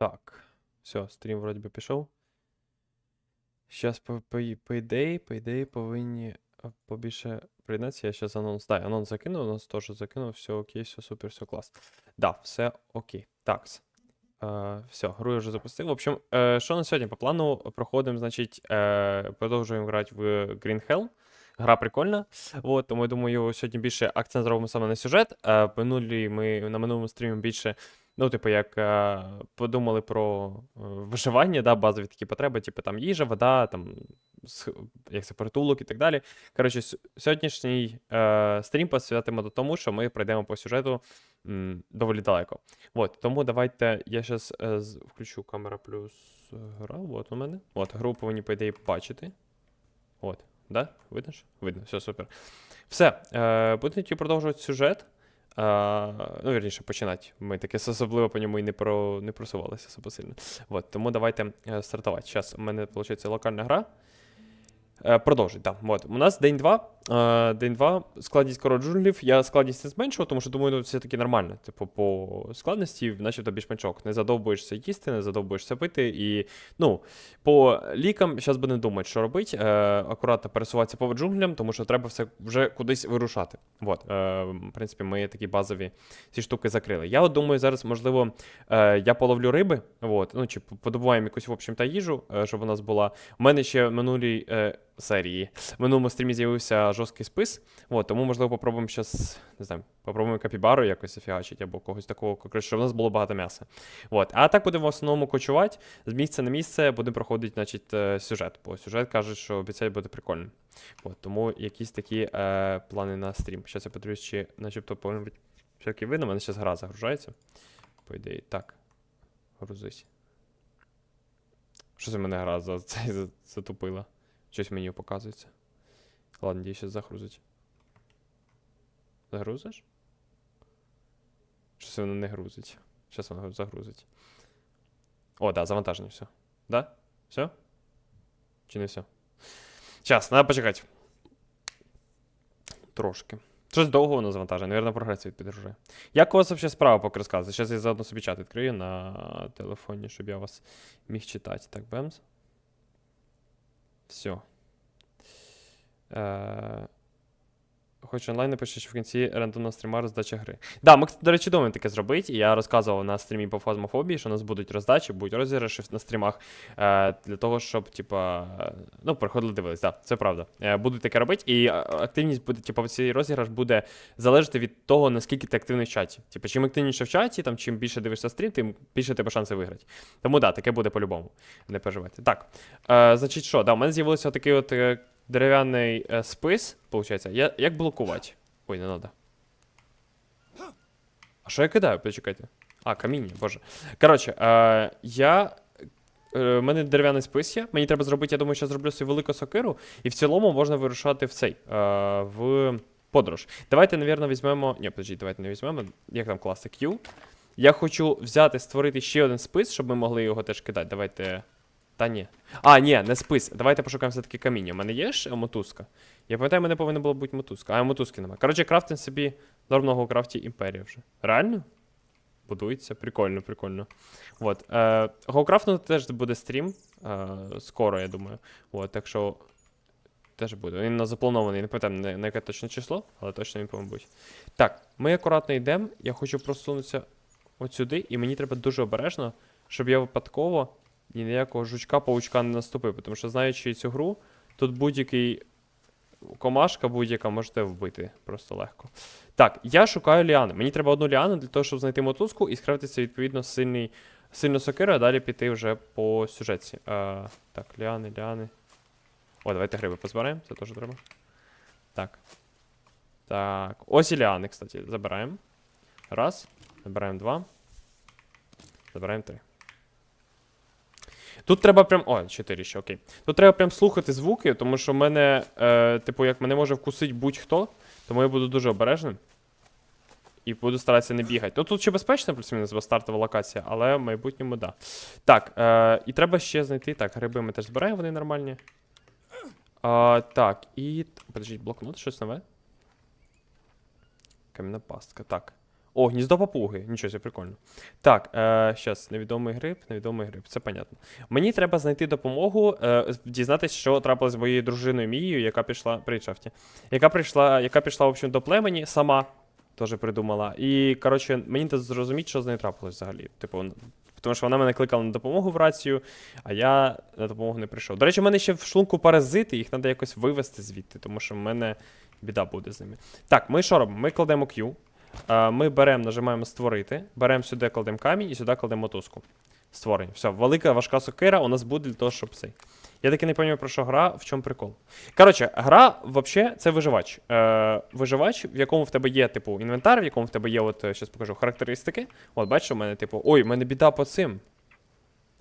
Так. Все, стрім вроді би пішов. Щас по, по, по ідеї, по ідеї повинні а, побільше приєднатися. Я щас анонс. Так, анонс закинув, анонс теж закинув, все окей, все супер, все клас. Да, все окей. Так. Е, все, гру я вже запустив. В общем, е, що на сьогодні по плану? Проходимо, значить, е, продовжуємо грати в Green Hell. Гра прикольна. От, тому я думаю, сьогодні більше акцент зробимо саме на сюжет. Е, минулі ми на минулому стрімі більше, ну, типу, як е, подумали про е, виживання, да, базові такі потреби, типу там їжа, вода, там, як це, притулок і так далі. Коротше, сьогоднішній е, стрім посвятимо до тому, що ми пройдемо по сюжету м, доволі далеко. От, тому давайте я зараз е, включу камера плюс е, гра. От у мене. От, гру повинні, по ідеї, бачити. От, да? Видно ж? Видно, все супер. Все, е, будемо тоді продовжувати сюжет. Ну, вірніше, починати. Ми таке особливо по ньому і не, про, не просувалися особо сильно. От, тому давайте е, стартувати. Зараз у мене, виходить, локальна гра. Е, Продовжуй, так. От. У нас день 2. Е, день 2. Складність коро джунглів. Я складність не зменшував, тому що думаю, ну, все таки нормально. Типу, по складності, начебто більш меншок. Не задовбуєшся їсти, не задовбуєшся пити. І, ну, по лікам зараз будемо думати, що робити. Е, акуратно пересуватися по джунглям, тому що треба все вже кудись вирушати. От, в принципі, ми такі базові ці штуки закрили. Я от думаю, зараз, можливо, я половлю риби, от, ну, чи подобуваємо якусь, в общем-то, їжу, е, щоб у нас була. У мене ще минулій серії, в минулому стрімі з'явився жорсткий спис. От, тому, можливо, попробуємо зараз, не знаю, попробуємо капібару якось зафігачити або когось такого, щоб у нас було багато м'яса. От. А так будемо в основному кочувати. З місця на місце будемо проходити, значить, е, сюжет. Бо сюжет каже, що обіцяє буде прикольним. От, тому якісь такі е, плани на стрім. Зараз я подивлюсь, чи начебто повинен бути все-таки видно. У мене зараз гра загружається. По ідеї. Так. Грузись. Що в мене гра за, за, затупила? Щось меню показується. Ладно, її зараз загрузить. Загрузиш? Щось воно не грузить. Зараз воно загрузить. О, да, завантаження, все. Да? Все? Чи не все? Зараз, треба почекати. Трошки. Щось довго воно завантажує, навірно, прогресію підгружає. Як у вас взагалі справа поки розказує? Зараз я заодно собі чат відкрию на телефоні, щоб я вас міг читати. Так, бемс. Все. Е... Хоч онлайн напише, що в кінці рандомного стріма роздача гри. Да, ми, до речі, думаємо таке зробити. Я розказував на стрімі по фазмофобії, що у нас будуть роздачі, будуть розіграші на стрімах е, для того, щоб, типа, е, ну, приходили дивились, так, да, це правда. Е, будуть таке робити, і е, активність буде, типа, цей розіграш буде залежати від того, наскільки ти активний в чаті. Типа, чим активніше в чаті, там, чим більше дивишся стрім, тим більше тебе шанси виграти. Тому да, таке буде по-любому. Не переживайте. Так. Е, значить, що, да, у мене з'явився такий от е, дерев'яний е, спис, виходить. Я, як блокувати? Ой, не треба. А що я кидаю? Почекайте. А, каміння, боже. Коротше, е, я. е, У мене дерев'яний спис є. Мені треба зробити, я думаю, що зроблю свою велику сокиру, і в цілому можна вирушати в цей. е, в подорож. Давайте, навірно, візьмемо. Ні, подождіть, давайте не візьмемо. Як там класти Q. Я хочу взяти, створити ще один спис, щоб ми могли його теж кидати. Давайте. Та ні. А, ні, не спис. Давайте пошукаємо все-таки каміння. У мене є ж мотузка? Я пам'ятаю, у мене повинна була бути мотузка. А мотузки немає. Коротше, крафтим собі нормального крафті імперія вже. Реально? Будується? Прикольно, прикольно. От. Е, Гоукрафту теж буде стрім. Е, скоро, я думаю. От, так що. Теж буде. Він у запланований, не на, на яке точне число, але точно він повинен бути. Так, ми акуратно йдемо. Я хочу просунутися от сюди, і мені треба дуже обережно, щоб я випадково ні ніякого жучка-паучка не наступив. Тому що знаючи цю гру, тут будь-який комашка будь-яка можете вбити просто легко. Так, я шукаю ліани. Мені треба одну ліану для того, щоб знайти мотузку і скрафтитися відповідно сильний, сильну сокиру, а далі піти вже по сюжетці. А, так, ліани, ліани. О, давайте гриби позбираємо, це теж треба. Так. Так. Ось і ліани, кстати, забираємо. Раз. Забираємо два. Забираємо три. Тут треба прям. О, 4 ще, окей. Тут треба прям слухати звуки, тому що в мене, е, типу, як мене може вкусити будь-хто, тому я буду дуже обережним. І буду старатися не бігати. Ну тут ще безпечно, плюс-мінус, бо стартова локація, але в майбутньому, да. Так, е, і треба ще знайти. Так, гриби ми теж збираємо, вони нормальні. А, так, і. Подождіть, блокнот, щось нове. Кам'яна пастка. Так. О, гніздо папуги. Нічого, це прикольно. Так, е, невідомий гриб, невідомий гриб, це понятно. Мені треба знайти допомогу, е, дізнатися, що трапилось з моєю дружиною Мією, яка пішла. Шафті. Яка прийшла, яка пішла, в общем, до племені сама. Теж придумала. І, коротше, мені треба зрозуміти, що з нею трапилось взагалі. Типу, тому що вона мене кликала на допомогу в рацію, а я на допомогу не прийшов. До речі, в мене ще в шлунку паразити, їх треба якось вивести звідти, тому що в мене біда буде з ними. Так, ми що робимо? Ми кладемо Q. Е, Ми беремо, нажимаємо створити, беремо сюди, кладемо камінь і сюди кладемо мотузку. Створення. Все, велика важка сокира у нас буде для того, щоб цей. Я таки не пам'ятаю, про що гра, в чому прикол. Коротше, гра, взагалі, це виживач. Е, виживач, в якому в тебе є, типу, інвентар, в якому в тебе є, от, зараз покажу, характеристики. От, бачиш, у мене, типу, ой, у мене біда по цим.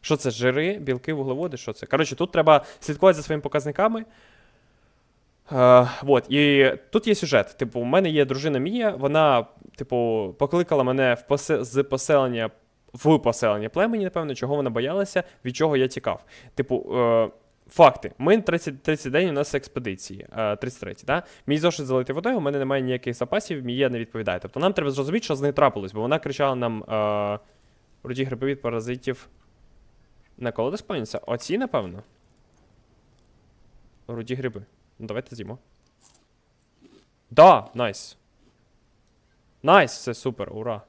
Що це? Жири, білки, вуглеводи, що це? Коротше, тут треба слідкувати за своїми показниками. Е, вот, і тут є сюжет. Типу, у мене є дружина Мія, вона, типу, покликала мене в посе... з поселення в поселення племені, напевно, чого вона боялася, від чого я тікав. Типу, е, факти. Ми 30, 30 день у нас експедиції, е, 33, да? Мій зошит залитий водою, у мене немає ніяких запасів, Мія не відповідає. Тобто нам треба зрозуміти, що з нею трапилось, бо вона кричала нам е, руді гриби від паразитів. На колоди спавняться? Оці, напевно. Руді гриби. Ну, давайте з'їмо. Да, найс. Найс, це супер, ура.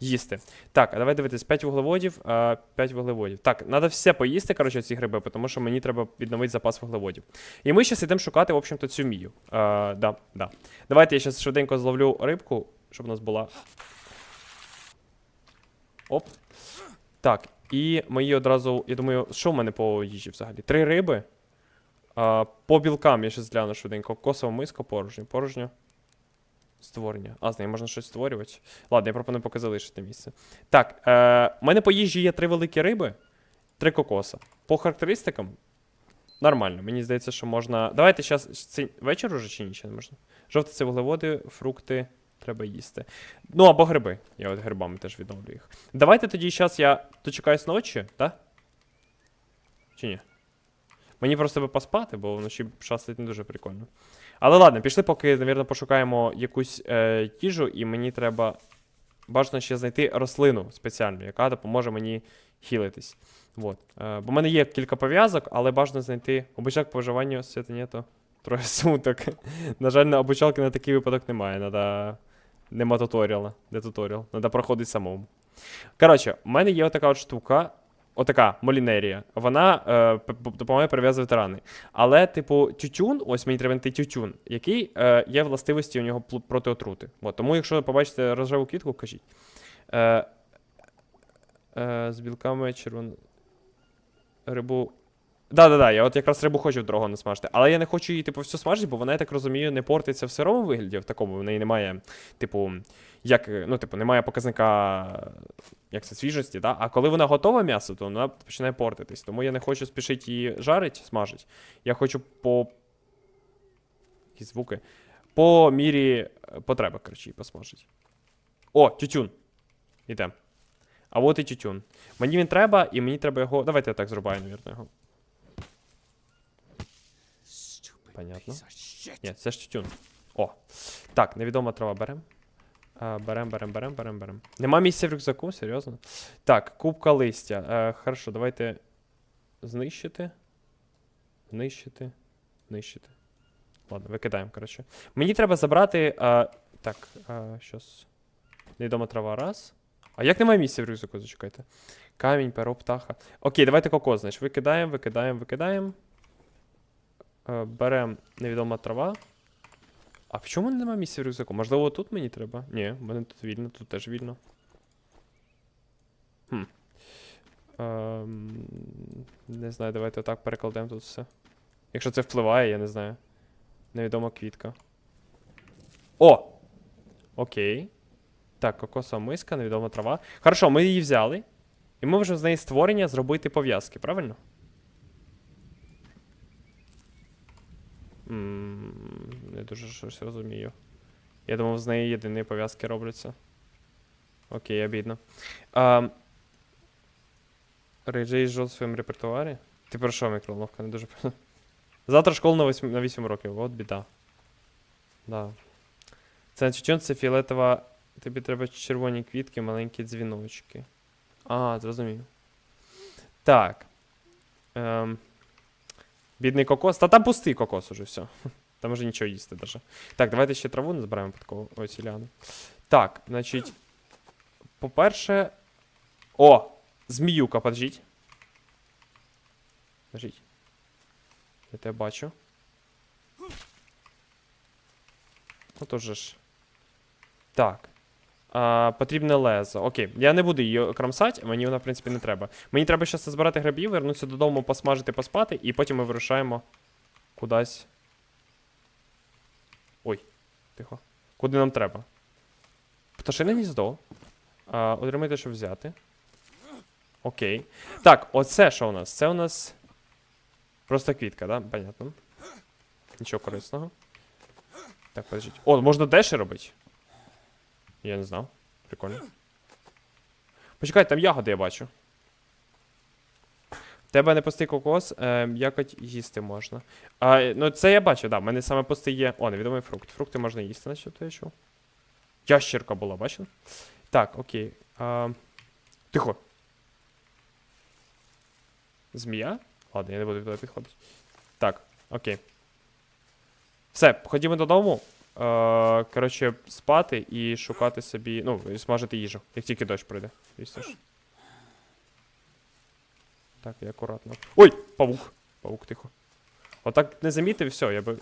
Їсти. Так, а давай дивитись, 5 вуглеводів, 5 вуглеводів. Так, треба все поїсти, коротше, ці гриби, тому що мені треба відновити запас вуглеводів. І ми зараз йдемо шукати, в общем-то, цю мію. А, да, да. Давайте я зараз швиденько зловлю рибку, щоб у нас була. Оп. Так, і мої одразу, я думаю, що в мене по їжі взагалі? Три риби. По білкам я ще гляну швиденько. Косова миска, порожньо. Порожньо. Створення. А, з нею можна щось створювати. Ладно, я пропоную поки залишити місце. Так, е, у мене по їжі є три великі риби, три кокоса. По характеристикам нормально. Мені здається, що можна. Давайте зараз. Це вечір уже чи ні? Ще не можна? Жовті це вуглеводи, фрукти. Треба їсти. Ну, або гриби. Я от грибами теж відновлю їх. Давайте тоді зараз я дочекаюсь ночі, так? Чи ні? Мені просто би поспати, бо вночі шастить не дуже прикольно. Але ладно, пішли, поки, навірно, пошукаємо якусь е, їжу, і мені треба бажано ще знайти рослину спеціальну, яка допоможе мені хілитись. Вот. Е, бо в мене є кілька пов'язок, але бажано знайти обучак по виживанню свята нету. Троє суток. на жаль, на обучалки на такий випадок немає. Надо... Нема туторіала. Де туторіал? Надо проходити самому. Коротше, у мене є отака от штука. Отака молінерія. Вона е, допомагає перев'язувати рани. Але, типу, тютюн, ось мені треба знайти тютюн, який е, є властивості у нього проти отрути. От, тому, якщо побачите рожеву квітку, кажіть. Е, е, з білками червон... Рибу. Да-да-да, я от якраз рибу хочу в дорогу насмажити. Але я не хочу її, типу, всю смажити, бо вона, я так розумію, не портиться в сирому вигляді, в такому. В неї немає, типу, як, ну, типу, немає показника як це свіжості, да? а коли вона готова м'ясо, то вона починає портитись. Тому я не хочу спішити її жарити, смажити. Я хочу по. Які звуки. По мірі е, потреби, коротше, її посмажити. О, тютюн. Іде. А от і тютюн. Мені він треба, і мені треба його. Давайте я так зрубаю, навірно, його. Понятно. Ні, це ж тютюн. О. Так, невідома трава берем. Берем, берем, берем, берем, берем. Нема місця в рюкзаку, серйозно? Так, кубка листя. Е, хорошо, давайте знищити. Знищити. Знищити. Ладно, викидаємо, коротше. Мені треба забрати. А, так, щас. Невідома трава раз. А як немає місця в рюкзаку, зачекайте. Камінь, перо, птаха. Окей, давайте кокос, значить. Викидаємо, викидаємо, викидаємо. Е, беремо невідома трава. А в чому немає місця в рюкзаку? Можливо, тут мені треба? Ні, в мене тут вільно, тут теж вільно. Хм. Ем, не знаю, давайте отак перекладемо тут все. Якщо це впливає, я не знаю. Невідома квітка. О! Окей. Так, кокосова миска, невідома трава. Хорошо, ми її взяли. І ми можемо з неї створення зробити пов'язки, правильно? Не дуже щось розумію. Я думав, з неї єдині пов'язки робляться. Окей, обідно. Рейджей жов в своєму репертуарі. Ти про що, мікроволновка? Не дуже Завтра школа на 8, на 8 років, от біда. Да. Це тютюн, це фіолетова тобі треба червоні квітки, маленькі дзвіночки. А, зрозумів. Так. Ем. Бідний кокос. Та там пустий кокос уже, все. Там вже нічого їсти даже. Так, давайте ще траву не збираємо такого. Ось. Так, значить. По-перше. О! Зміюка, подождіть. Подождіть. Я тебе бачу. Ну то ж. Так. А, потрібне лезо. Окей. Я не буду її кромсати, мені вона, в принципі, не треба. Мені треба зараз збирати грибів, вернутися додому, посмажити, поспати, і потім ми вирушаємо кудись. Ой, тихо. Куди нам треба? Пташине гніздо. Отримайте, що взяти. Окей. Так, оце що у нас? Це у нас. Просто квітка, да? Понятно. Нічого корисного. Так, подождіть. О, можна деші робити. Я не знав. Прикольно. Почекай, там ягоди я бачу. Тебе не пустий кокос, е, якось їсти можна. А, ну це я бачу, да. в мене саме пустий є. О, невідомий фрукт. Фрукти можна їсти, наче то я чув. Ящерка була, бачив? Так, окей. А, тихо. Змія? Ладно, я не буду туди підходити. Так, окей. Все, ходімо додому. Е, коротше, спати і шукати собі. Ну, і смажити їжу, як тільки дощ пройде. Звісно. Так, я акуратно. Ой! Павук! Павук, тихо. Отак не замітив, все, я би.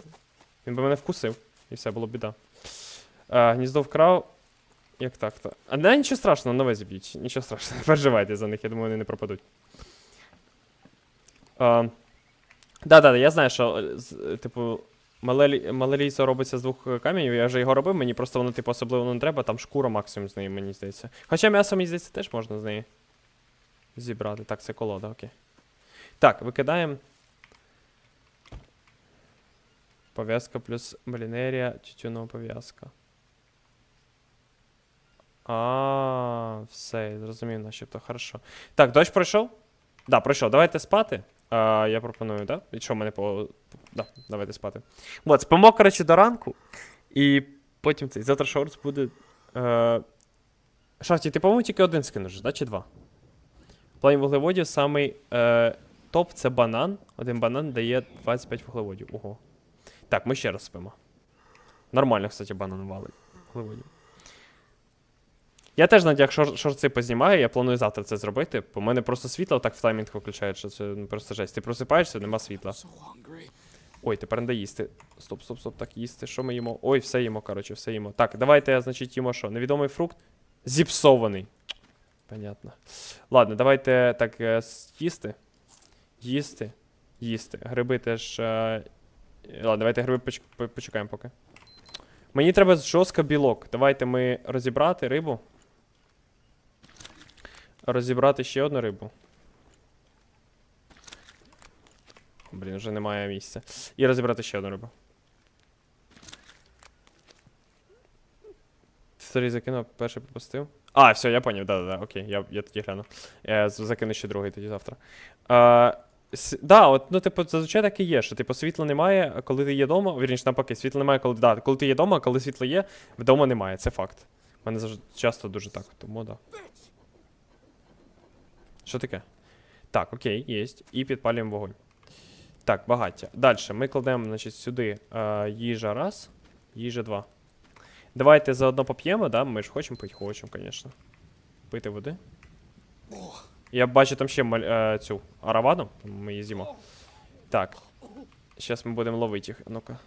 Він би мене вкусив. І все, було біда. Е, гніздо вкрав. Як так-то? А не, нічого страшного, нове зіб'ють. Нічого страшного, не переживайте за них, я думаю, вони не пропадуть. Е, да-да, я знаю, що, типу, мале, лі- робиться з двох е, каменів, я вже його робив, мені просто воно, типу, особливо не треба, там шкура максимум з неї, мені здається. Хоча м'ясо, мені здається, теж можна з неї зібрати. Так, це колода, окей. Так, викидаємо. Пов'язка плюс малінерія, тютюнова пов'язка. А, все, зрозумів, начебто, хорошо. Так, дощ пройшов? Да, пройшов. Давайте спати. А, я пропоную, да? І що в мене по. Да, давайте спати. От, спимо, коротше, до ранку. І потім цей. Завтра шортс буде. Е... Шафті, ти, по-моєму, тільки один скинеш, да? Чи два? В плані вуглеводів самий е... топ це банан. Один банан дає 25 вуглеводів. Ого. Так, ми ще раз спимо. Нормально, кстати, банан валить. Вуглеводів. Я теж надяг шор- шорти познімаю, я планую завтра це зробити, бо в мене просто світло так в таймінг виключають, що це ну, просто жесть. Ти просипаєшся, нема світла. Ой, тепер не їсти. Стоп, стоп, стоп, так їсти. Що ми їмо? Ой, все їмо, коротше, все їмо. Так, давайте, значить, їмо що? Невідомий фрукт. Зіпсований. Понятно. Ладно, давайте так е, їсти. Їсти. Їсти. Гриби теж. Е... Ладно, давайте гриби поч... почекаємо поки. Мені треба жорстко білок. Давайте ми розібрати рибу. Розібрати ще одну рибу. Блін, вже немає місця. І розібрати ще одну рибу. Старий закинув, перший пропустив. А, все, я поняв, да-да-да, окей, я, я тоді гляну. Я закину ще другий тоді завтра. А, с, да, от, ну, типу, зазвичай так і є, що типу світла немає, коли ти є вдома, вірніше навпаки, світла немає, коли, да, коли ти є вдома, а коли світло є, вдома немає, це факт. У мене завжди часто дуже так, тому да. Що таке? Так, окей, єсть. І підпалюємо вогонь. Так, багаття. Далі ми кладемо, значить, сюди е, їжа раз, їжа два. Давайте заодно поп'ємо, да? Ми ж хочемо пити, хочемо, звісно. Пити води. Я бачу там ще маль, е, цю аравану, ми її з'їмо. Так. Зараз ми будемо ловити їх. Ну-ка.